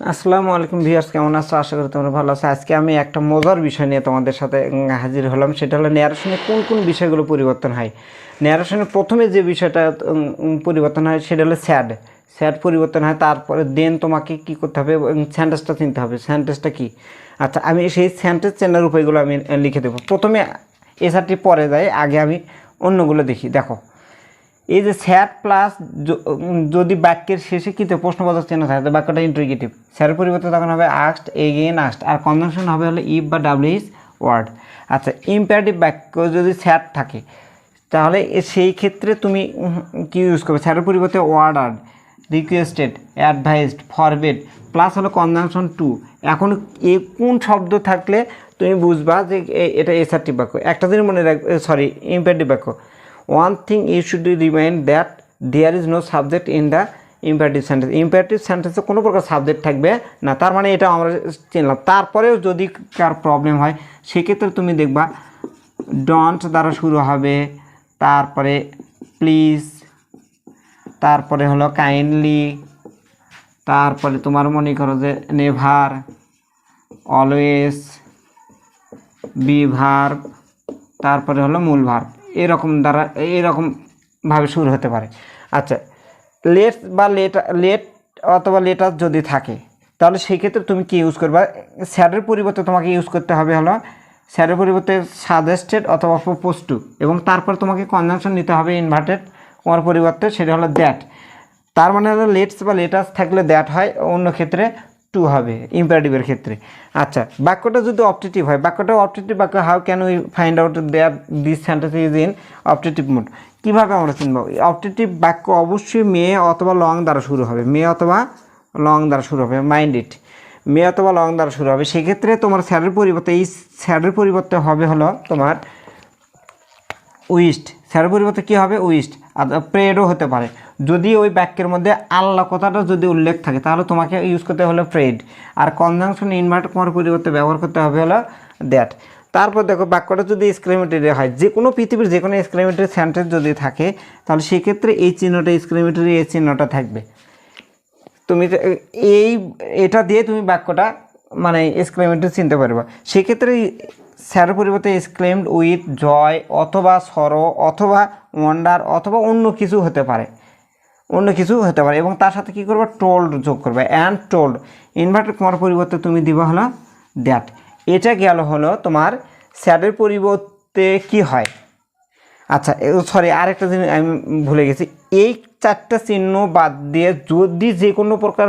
আসসালামু আলাইকুম ভিউয়ার্স, কেমন আছো? আশা করি তোমরা ভালো আছো। আজকে আমি একটা মজার বিষয় নিয়ে তোমাদের সাথে হাজির হলাম। সেটা হলো ন্যারেশনে কোন কোন বিষয়গুলো পরিবর্তন হয়। ন্যারেশনে প্রথমে যে বিষয়টা পরিবর্তন হয় সেটা হলো স্যাড স্যাড পরিবর্তন হয়, তারপরে দেন তোমাকে কি করতে হবে স্যান্টেজটা চিনতে হবে। স্যান্টেজটা কি? আচ্ছা আমি সেই স্যান্টেজ চেনার উপায়গুলো আমি লিখে দেবো। প্রথমে এসআরটি পরে যাই আগে আমি অন্যগুলো দেখি। দেখো এই যে স্যার প্লাস যদি বাক্যের শেষে কিন্তু প্রশ্নবোধক চিহ্ন থাকে, তো বাক্যটা ইন্ট্রিগেটিভ স্যারের পরিবর্তে তখন হবে আস্ট এগেন আস্ট আর কনজাংশন হবে হলো ইফ বা ডাব্লিউ ইস ওয়ার্ড আচ্ছা ইম্পারেটিভ বাক্য যদি স্যার থাকে, তাহলে সেই ক্ষেত্রে তুমি কি ইউজ করবে? স্যারের পরিবর্তে order requested advised forbade plus হলো কনজাংশন টু এখন এ কোন শব্দ থাকলে তুমি বুঝবা যে এটা এসআরটি বাক্য। একটা দিন মনে রাখবে সরি ইম্পারেটিভ বাক্য। One thing you should remind that there is no subject in the imperative sentence. Imperative sentence কোনো প্রকার সাবজেক্ট থাকবে না। তার মানে এটা আমরা চিনলাম। তারপরেও যদি কার প্রবলেম হয়, সেক্ষেত্রে তুমি দেখবা ডন্ট দ্বারা শুরু হবে, তারপরে প্লিজ তারপরে হলো কাইন্ডলি তারপরে তোমার মনে করো যে নেভার অলওয়েজ বি ভার্ব তারপরে হলো মূল ভার্ব এরকম দ্বারা, এরকম ভাবে শুরু হতে পারে। আচ্ছা লেট বা লেট লেট অথবা লেটার যদি থাকে, তাহলে সেক্ষেত্রে তুমি কি ইউজ করবে? স্যারের পরিবর্তে তোমাকে ইউজ করতে হবে হলো স্যারের পরিবর্তে সাজেস্টেড অথবা প্রপোজ টু এবং তারপর তোমাকে কনজাংশন নিতে হবে ইনভার্টেড তোমার পরিবর্তে সেটা হলো দ্যাট তার মানে হলো লেটস বা লেটাস থাকলে দ্যাট হয়, অন্য ক্ষেত্রে টু হবে ইম্পারেটিভের ক্ষেত্রে। আচ্ছা বাক্যটা যদি অপটেটিভ হয়, বাক্যটা অপটেটিভ বাক্য how can we find out there this sentence is in optative mood কীভাবে আমরা চিনব অপটেটিভ বাক্য অবশ্যই মেয়ে অথবা লং দ্বারা শুরু হবে। মেয়ে অথবা লং দ্বারা শুরু হবে মাইন্ড ইট মেয়ে অথবা লং দ্বারা শুরু হবে। সেক্ষেত্রে তোমার স্যারের পরিবর্তে, এই স্যারের পরিবর্তে হবে হলো তোমার উইস্ট স্যারের পরিবর্তে কী হবে? উইস্ট আর প্রেডও হতে পারে। যদি ওই বাক্যের মধ্যে আল্লাহ কথাটা যদি উল্লেখ থাকে, তাহলে তোমাকে ইউজ করতে হলো প্রেড আর কনজাংশন ইনভার্ট তোমার পরিবর্তে ব্যবহার করতে হবে হলো দ্যাট তারপর দেখো, বাক্যটা যদি এক্সক্লেমেটরি হয় যে কোনো পৃথিবীর যে কোনো এক্সক্লেমেটরি সেন্টেন্স যদি থাকে, তাহলে সেক্ষেত্রে এই চিহ্নটা এক্সক্লেমেটরি এই চিহ্নটা থাকবে। তুমি এই, এটা দিয়ে তুমি বাক্যটা মানে এক্সক্লেমেটরি চিনতে পারবে। সেক্ষেত্রে স্যারের পরিবর্তে এক্সক্লেমড উইথ জয় অথবা সরো অথবা ওয়ান্ডার অথবা অন্য কিছু হতে পারে। অন্য কিছু হতে পারে এবং তার সাথে কী করবে? টোল্ড যোগ করবে। অ্যান্ড টোল্ড ইনভার্টার কমার পরিবর্তে তুমি দিবা হলো দ্যাট এটা গেল হলো তোমার স্যারের পরিবর্তে কি হয়? আচ্ছা সরি আরেকটা জিনিস আমি ভুলে গেছি। এই চারটা চিহ্ন বাদ দিয়ে যদি যে কোনো প্রকার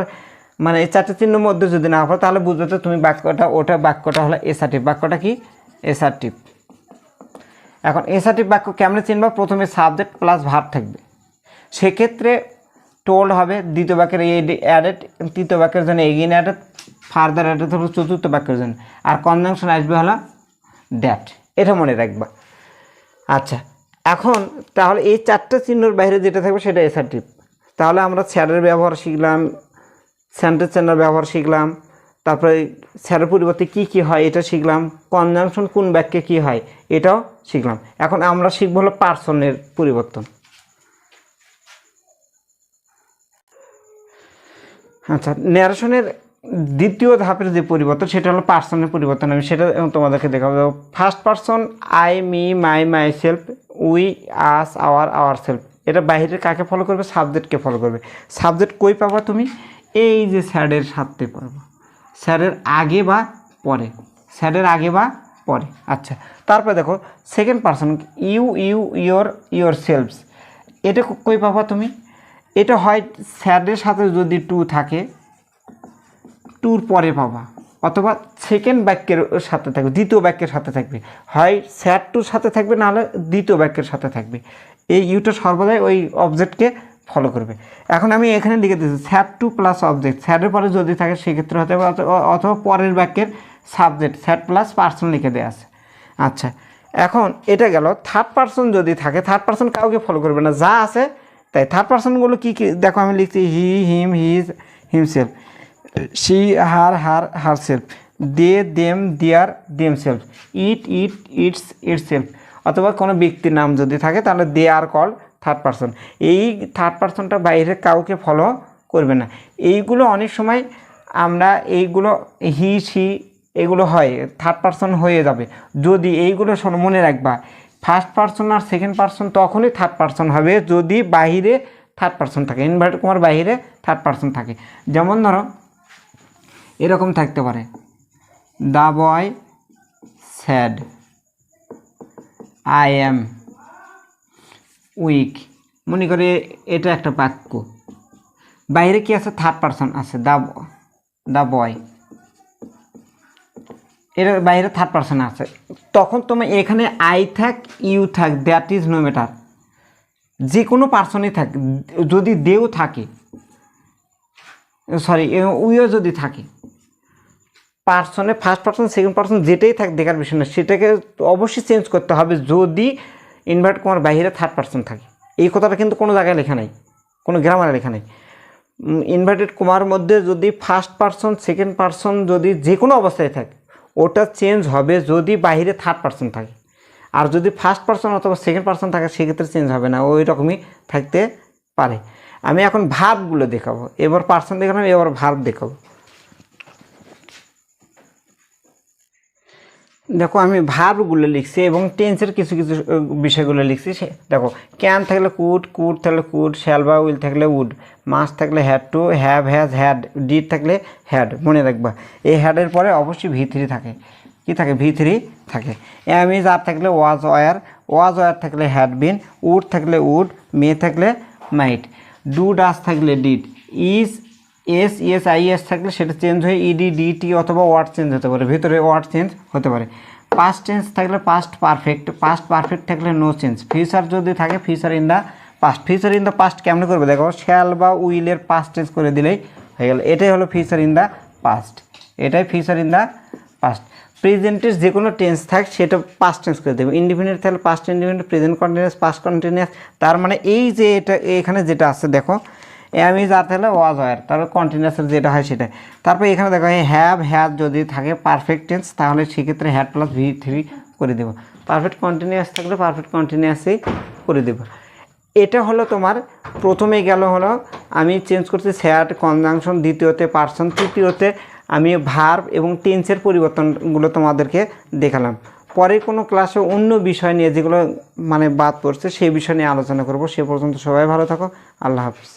মানে এই চারটা চিহ্নের মধ্যে যদি না পড়ে, তাহলে বুঝবে তো তুমি বাক্যটা, ওটা বাক্যটা হলো এসার্টিভ বাক্যটা কি? এসার্টিভ এখন এসার্টিভ বাক্য কেমনে চিনবা? প্রথমে সাবজেক্ট প্লাস ভাব থাকবে। সেক্ষেত্রে টোল্ড হবে, দ্বিতীয় বাক্যের অ্যাডেড তৃতীয় বাক্যের জন্য এগিন অ্যাডেড ফার্দার অ্যাডেড হবে চতুর্থ বাক্যের জন্য। আর কনজাংশন আসবে হলো দ্যাট এটা মনে রাখবা। আচ্ছা এখন তাহলে এই চারটে চিহ্নর বাইরে যেটা থাকবে সেটা এসার্টিভ তাহলে আমরা স্যারের ব্যবহার শিখলাম সেন্টেন্স চেনার ব্যবহার শিখলাম। তারপরে স্যারের পরিবর্তে কি কি হয় এটা শিখলাম, কনজাংশন কোন বাক্যে কি হয় এটাও শিখলাম। এখন আমরা শিখব হলো পার্সনের পরিবর্তন। আচ্ছা ন্যারেশনের দ্বিতীয় ধাপের যে পরিবর্তন সেটা হলো পার্সনের পরিবর্তন। আমি সেটা তোমাদেরকে দেখাবো। First person I me my myself we us our ourself এটা বাইরের কাকে ফলো করবে? সাবজেক্টকে ফলো করবে। সাবজেক্ট কই পাবা তুমি? এই যে স্যারের সাথে পাবো। স্যারের আগে বা পরে। স্যারের আগে বা পরে। আচ্ছা তারপরে দেখো second person you you your yourselves এটা কই পাবা তুমি? এটা হয় স্যারের সাথে যদি টু থাকে টুর পরে পাবা। অথবা সেকেন্ড বাক্যের সাথে থাকবে, দ্বিতীয় বাক্যের সাথে থাকবে। হয় স্যার টুর সাথে থাকবে, নাহলে দ্বিতীয় বাক্যের সাথে থাকবে। এই ইউটা সর্বদাই ওই অবজেক্টকে ফলো করবে। এখন আমি এখানে লিখে দিচ্ছি স্যার টু প্লাস অবজেক্ট স্যারের পরে যদি থাকে, সেক্ষেত্রে হতে পারে অথবা- পরের বাক্যের সাবজেক্ট স্যার প্লাস পার্সন লিখে দেওয়া আছে। আচ্ছা এখন এটা গেল থার্ড পার্সন যদি থাকে থার্ড পার্সন কাউকে ফলো করবে না, যা আছে, তাই থার্ড পার্সনগুলো কী কী, দেখো আমি লিখছি he him his himself she her her herself they them their themself it it its itself অথবা কোনো ব্যক্তির নাম যদি থাকে, তাহলে they are call third person এই থার্ড পার্সনটা বাইরে কাউকে ফলো করবে না। এইগুলো অনেক সময় আমরা এইগুলো হি সি এগুলো হয় থার্ড পার্সন হয়ে যাবে। যদি এইগুলো মনে রাখবা ফার্স্ট পার্সন আর সেকেন্ড পার্সন তখনই থার্ড পার্সন হবে যদি বাহিরে থার্ড পার্সন থাকে। ইনভার্টেড কমার বাহিরে থার্ড পার্সন থাকে। যেমন ধরো, এরকম থাকতে পারে। The boy said I am weak মনে করে এটা একটা বাক্য। বাইরে কি আছে? থার্ড পার্সন আছে দা দা বয় এর বাইরে থার্ড পার্সন আছে। তখন তোমার এখানে আই থাক ইউ থাক দ্যাট ইজ নো ম্যাটার যে কোনো পার্সনই থাক, যদি দেও থাকে সরি উইও যদি থাকে পার্সনে ফার্স্ট পার্সন সেকেন্ড পার্সন যেটাই থাক, দেখার বিষয় না, সেটাকে অবশ্যই চেঞ্জ করতে হবে। যদি ইনভার্ট কমার বাইরে থার্ড পার্সন থাকে। এই কথাটা কিন্তু কোনো জায়গায় লেখা নেই, কোনো গ্রামারে লেখা নেই। ইনভার্টেড কমার মধ্যে যদি ফার্স্ট পার্সন সেকেন্ড পার্সন যদি যে কোনো অবস্থায় থাকে, ওটা চেঞ্জ হবে যদি বাইরে থার্ড পার্সন থাকে। আর যদি ফার্স্ট পার্সন অথবা সেকেন্ড পার্সন থাকে, সেক্ষেত্রে চেঞ্জ হবে না, ওই রকমই থাকতে পারে। আমি এখন ভার্বগুলো দেখাবো, এবার পার্সন দেখালাম, এবার ভার্ব দেখাবো। দেখো, আমি ভার্বগুলো লিখছি এবং টেন্সের কিছু কিছু বিষয়গুলো লিখছি। সে- দেখো ক্যান থাকলে কুড কুড থাকলে কুড শ্যাল বা উইল থাকলে উড মাস থাকলে had to have has had did থাকলে হ্যাড মনে রাখবা। এই হ্যাডের পরে অবশ্যই ভি থ্রি থাকে। কি থাকে? ভি থ্রি থাকে। এম ইজ আর থাকলে ওয়াজ ওয়ার ওয়াজ ওয়ার থাকলে হ্যাড বিন উড থাকলে উড মে থাকলে মাইট ডু ডাস থাকলে did is S S I S থাকলে সেটা চেঞ্জ হয়ে ইডি ডিটি অথবা ওয়ার্ড চেঞ্জ হতে পারে। ভিতরে ওয়ার্ড চেঞ্জ হতে পারে। পাস্ট টেন্স থাকলে পাস্ট পারফেক্ট পাস্ট পারফেক্ট থাকলে নো চেঞ্জ ফিউচার যদি থাকে future in the past future in the past কেমন করবে? দেখো শ্যাল বা উইলের পাস্ট চেঞ্জ করে দিলেই হয়ে গেল। এটাই হলো ফিউচার ইন দ্য পাস্ট এটাই ফিউচার ইন দ্য পাস্ট প্রেজেন্টের যে কোনো টেন্স থাক, সেটা পাস্ট টেন্স করে দেবে। ইন্ডিপেন্ডেন্ট থাকলে past independent present continuous past continuous তার মানে এই যে এটা, এখানে যেটা আছে, দেখো এম ইজ আর থাকলে ওয়াজ ওয়ার তারপর কন্টিনিউয়াসের যেটা হয় সেটা তারপর এখানে দেখো হ্যাভ হ্যাভ যদি থাকে পারফেক্ট টেন্স তাহলে সেক্ষেত্রে হ্যাড প্লাস ভি থ্রি করে দেবো। পারফেক্ট কন্টিনিউয়াস থাকলে পারফেক্ট কন্টিনিউয়াসই করে দেবো। এটা হলো তোমার, প্রথমে গেল হলো, আমি চেঞ্জ করছি স্যাড কনজাংশন দ্বিতীয়তে পার্সন তৃতীয়তে আমি ভার্ব এবং টেন্সের পরিবর্তনগুলো তোমাদেরকে দেখালাম। পরে কোনো ক্লাসে অন্য বিষয় নিয়ে যেগুলো মানে বাদ পড়ছে, সেই বিষয় নিয়ে আলোচনা করব। সে পর্যন্ত সবাই ভালো থাকো। আল্লাহ হাফিজ।